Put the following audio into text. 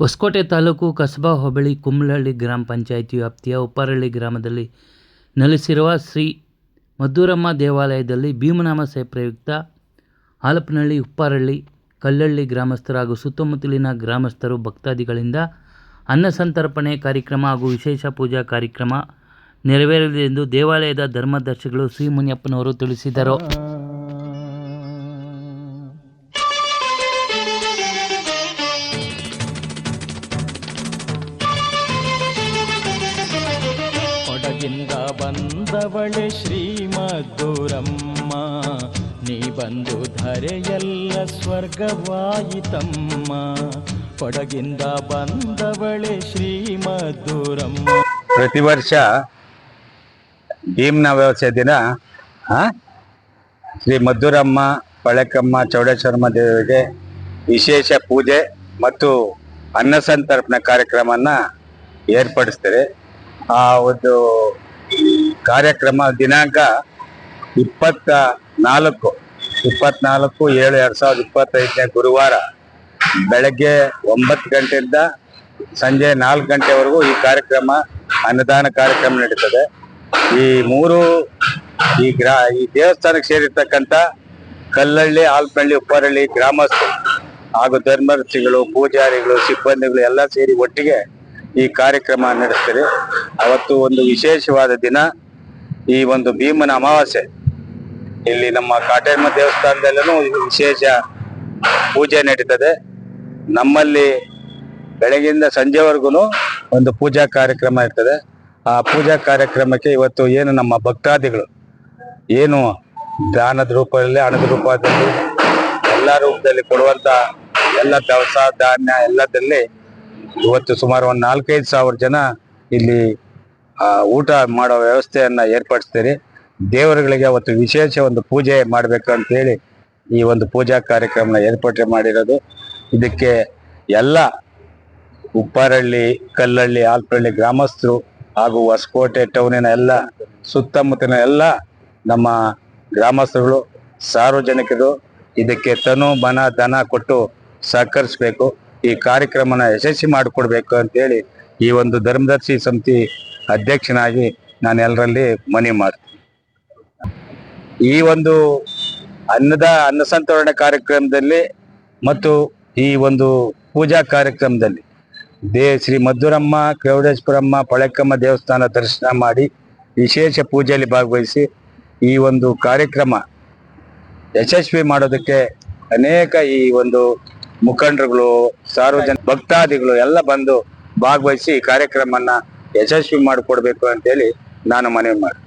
ಹೊಸಕೋಟೆ ತಾಲೂಕು ಕಸಬಾ ಹೋಬಳಿ ಕುಂಬ್ಳಹಳ್ಳಿ ಗ್ರಾಮ ಪಂಚಾಯಿತಿ ವ್ಯಾಪ್ತಿಯ ಉಪ್ಪಾರಳ್ಳಿ ಗ್ರಾಮದಲ್ಲಿ ನೆಲೆಸಿರುವ ಶ್ರೀ ಮದ್ದೂರಮ್ಮ ದೇವಾಲಯದಲ್ಲಿ ಭೀಮನಾಮ ಸೇ ಪ್ರಯುಕ್ತ ಹಾಲಪ್ಪನಹಳ್ಳಿ, ಉಪ್ಪಾರಳ್ಳಿ, ಕಲ್ಲಹಳ್ಳಿ ಗ್ರಾಮಸ್ಥರು ಹಾಗೂ ಸುತ್ತಮುತ್ತಲಿನ ಗ್ರಾಮಸ್ಥರು ಭಕ್ತಾದಿಗಳಿಂದ ಅನ್ನಸಂತರ್ಪಣೆ ಕಾರ್ಯಕ್ರಮ ಹಾಗೂ ವಿಶೇಷ ಪೂಜಾ ಕಾರ್ಯಕ್ರಮ ನೆರವೇರಲಿದೆ ಎಂದು ದೇವಾಲಯದ ಧರ್ಮದರ್ಶಿಗಳು ಶ್ರೀ ಮುನಿಯಪ್ಪನವರು ತಿಳಿಸಿದರು. ಬಂದವಳೆ ಶ್ರೀಮಧುರಮ್ಮ ನೀ ಬಂದು ಧರೆಯೆಲ್ಲ ಸ್ವರ್ಗವಾಯಿತಮ್ಮ. ಕೊಡಗಿಂದ ಬಂದವಳೆ ಶ್ರೀಮಧುರಮ್ಮ ಪ್ರತಿ ವರ್ಷ ಭೀಮ್ನ ವ್ಯವಸ್ಥೆ ದಿನ ಶ್ರೀ ಮಧುರಮ್ಮ ಪಳಕಮ್ಮ, ಚೌಡೇಶ್ವರಮ್ಮ ದೇವರಿಗೆ ವಿಶೇಷ ಪೂಜೆ ಮತ್ತು ಅನ್ನಸಂತರ್ಪಣೆ ಕಾರ್ಯಕ್ರಮನ ಏರ್ಪಡಿಸ್ತಾರೆ. ಆ ಒಂದು ಕಾರ್ಯಕ್ರಮ ದಿನಾಂಕ ಇಪ್ಪತ್ತ ನಾಲ್ಕು ಇಪ್ಪತ್ನಾಲ್ಕು ಏಳು ಎರಡ್ ಸಾವಿರದ ಇಪ್ಪತ್ತೈದನೇ ಗುರುವಾರ ಬೆಳಗ್ಗೆ ಒಂಬತ್ತು ಗಂಟೆಯಿಂದ ಸಂಜೆ ನಾಲ್ಕು ಗಂಟೆವರೆಗೂ ಈ ಕಾರ್ಯಕ್ರಮ, ಅನ್ನದಾನ ಕಾರ್ಯಕ್ರಮ ನಡೀತದೆ. ಈ ಮೂರು, ಈ ಗ್ರಾ, ಈ ದೇವಸ್ಥಾನಕ್ಕೆ ಸೇರಿರ್ತಕ್ಕಂಥ ಕಲ್ಲಳ್ಳಿ ಆಲ್ಪಳ್ಳಿ ಉಪ್ಪರಳ್ಳಿ ಗ್ರಾಮಸ್ಥರು ಹಾಗೂ ಧರ್ಮರ್ಷಿಗಳು ಪೂಜಾರಿಗಳು, ಸಿಬ್ಬಂದಿಗಳು ಎಲ್ಲ ಸೇರಿ ಒಟ್ಟಿಗೆ ಈ ಕಾರ್ಯಕ್ರಮ ನಡೆಸ್ತಾರೆ ಅವತ್ತು ಒಂದು ವಿಶೇಷವಾದ ದಿನ. ಈ ಒಂದು ಭೀಮನ ಅಮಾವಾಸ್ಯೆ. ಇಲ್ಲಿ ನಮ್ಮ ಕಾಟೇಮ ದೇವಸ್ಥಾನದಲ್ಲೂ ವಿಶೇಷ ಪೂಜೆ ನಡೀತದೆ. ನಮ್ಮಲ್ಲಿ ಬೆಳಗಿಂದ ಸಂಜೆವರೆಗೂ ಒಂದು ಪೂಜಾ ಕಾರ್ಯಕ್ರಮ ಇರ್ತದೆ. ಆ ಪೂಜಾ ಕಾರ್ಯಕ್ರಮಕ್ಕೆ ಇವತ್ತು ಏನು ನಮ್ಮ ಭಕ್ತಾದಿಗಳು ಏನು ದಾನದ ರೂಪದಲ್ಲಿ, ಹಣದ ರೂಪದಲ್ಲಿ, ಎಲ್ಲ ರೂಪದಲ್ಲಿ ಕೊಡುವಂತ ಎಲ್ಲ ದವಸ, ಧಾನ್ಯ ಎಲ್ಲದಲ್ಲಿ ಇವತ್ತು ಸುಮಾರು ಒಂದು ನಾಲ್ಕೈದು ಸಾವಿರ ಜನ ಇಲ್ಲಿ ಊಟ ಮಾಡೋ ವ್ಯವಸ್ಥೆಯನ್ನ ಏರ್ಪಡಿಸ್ತೀರಿ. ದೇವರುಗಳಿಗೆ ಅವತ್ತು ವಿಶೇಷ ಒಂದು ಪೂಜೆ ಮಾಡ್ಬೇಕು ಅಂತ ಹೇಳಿ ಈ ಒಂದು ಪೂಜಾ ಕಾರ್ಯಕ್ರಮನ ಏರ್ಪಾటు ಮಾಡಿರೋದು. ಇದಕ್ಕೆ ಎಲ್ಲ ಉಪ್ಪಾರಳ್ಳಿ, ಕಲ್ಲಳ್ಳಿ ಆಲ್ಪಳ್ಳಿ ಗ್ರಾಮಸ್ಥರು ಹಾಗೂ ಹೊಸಕೋಟೆ ಟೌನಿನ ಎಲ್ಲ ಸುತ್ತಮುತ್ತಲಿನ ಎಲ್ಲ ನಮ್ಮ ಗ್ರಾಮಸ್ಥರುಗಳು, ಸಾರ್ವಜನಿಕರು ಇದಕ್ಕೆ ತನು ಮನ ಧನ ಕೊಟ್ಟು ಸಹಕರಿಸಬೇಕು. ಈ ಕಾರ್ಯಕ್ರಮನ ಯಶಸ್ವಿ ಮಾಡಿಕೊಡ್ಬೇಕು ಅಂತೇಳಿ ಈ ಒಂದು ಧರ್ಮದರ್ಶಿ ಸಮಿತಿ ಅಧ್ಯಕ್ಷನಾಗಿ ನಾನು ಎಲ್ಲರಲ್ಲಿ ಮನವಿ ಮಾಡ್ತೀನಿ. ಈ ಒಂದು ಅನ್ನದ ಅನ್ನಸಂತರಣೆ ಕಾರ್ಯಕ್ರಮದಲ್ಲಿ ಮತ್ತು ಈ ಒಂದು ಪೂಜಾ ಕಾರ್ಯಕ್ರಮದಲ್ಲಿ ದೇ ಶ್ರೀ ಮಧುರಮ್ಮ ಕೇವಡೇಶ್ವರಮ್ಮ ಪಳಕಮ್ಮ ದೇವಸ್ಥಾನ ದರ್ಶನ ಮಾಡಿ ವಿಶೇಷ ಪೂಜೆಯಲ್ಲಿ ಭಾಗವಹಿಸಿ ಈ ಒಂದು ಕಾರ್ಯಕ್ರಮ ಯಶಸ್ವಿ ಮಾಡೋದಕ್ಕೆ ಅನೇಕ ಈ ಒಂದು ಮುಖಂಡರುಗಳು, ಸಾರ್ವಜನಿಕ ಭಕ್ತಾದಿಗಳು ಎಲ್ಲ ಬಂದು ಭಾಗವಹಿಸಿ ಈ ಕಾರ್ಯಕ್ರಮನ ಯಶಸ್ವಿ ಮಾಡಿಕೊಡ್ಬೇಕು ಅಂತೇಳಿ ನಾನು ಮನವಿ ಮಾಡಿ